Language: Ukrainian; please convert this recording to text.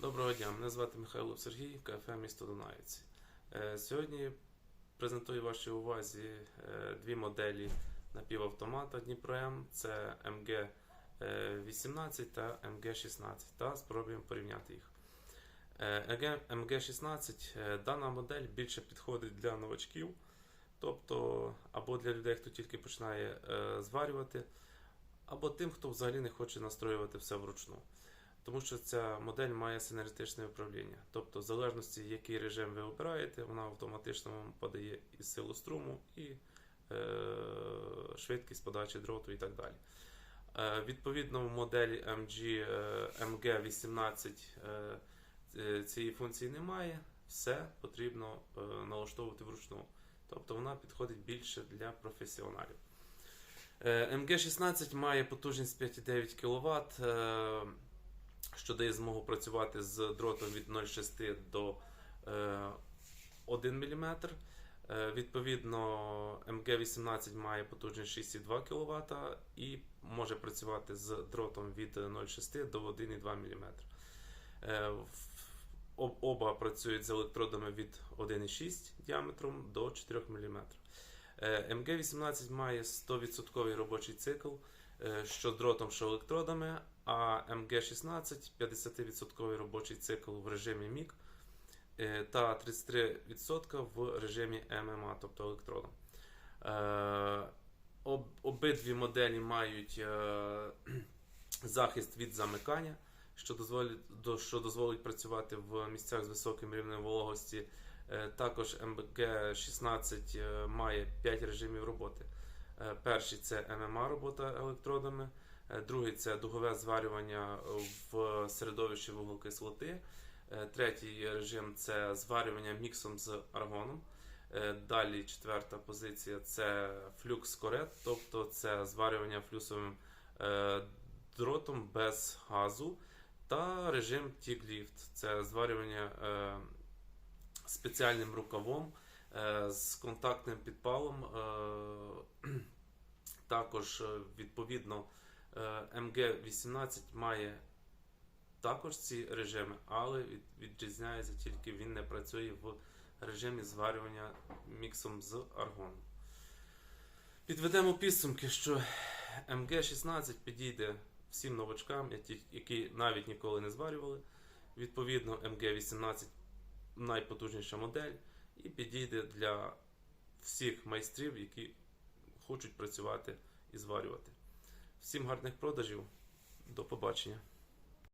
Доброго дня, мене звати Михайло Сергій, КФМ місто Дунаївці. Е, Сьогодні презентую вашій увазі е, дві моделі напівавтомата Дніпро М. Це МГ-18 та МГ-16 та спробуємо порівняти їх. Е, МГ-16 е, дана модель більше підходить для новачків, тобто або для людей, хто тільки починає е, зварювати, або тим, хто взагалі не хоче настроювати все вручну. Тому що ця модель має синергетичне управління. Тобто, в залежності, який режим ви обираєте, вона автоматично вам подає і силу струму, і е, швидкість подачі дроту і так далі. Е, відповідно, в моделі MG е, MG18 е, цієї функції немає. Все потрібно е, налаштовувати вручну. Тобто вона підходить більше для професіоналів. Е, MG16 має потужність 5,9 кВт, е, що дає змогу працювати з дротом від 0,6 до е, 1 мм. Е, Відповідно, MG18 має потужність 6,2 кВт і може працювати з дротом від 0,6 до 1,2 мм. Е, Оба працюють з електродами від 1,6 діаметром до 4 мм. Е, МГ-18 має 100% робочий цикл, е, що дротом, що електродами, а МГ-16 50% робочий цикл в режимі МІК е, та 33% в режимі ММА, тобто електродом. Е, Обидві моделі мають е, захист від замикання, що дозволить, що дозволить працювати в місцях з високим рівнем вологості. Також МБГ-16 е, має 5 режимів роботи. Перший це ММА робота електродами, другий це дугове зварювання в середовищі вуглекислоти. Е, Третій режим це зварювання міксом з аргоном. Е, Далі четверта позиція це флюкс корет, тобто це зварювання флюсовим е, дротом без газу. Та режим тігліфт це зварювання е, спеціальним рукавом е, з контактним підпалом. е, Також, е, відповідно, е, МГ-18 має також ці режими, але відрізняється тільки він не працює в режимі зварювання міксом з аргоном. Підведемо підсумки, що МГ-16 підійде всім новачкам, які навіть ніколи не зварювали. Відповідно, МГ-18 найпотужніша модель і підійде для всіх майстрів, які хочуть працювати і зварювати. Всім гарних продажів. До побачення.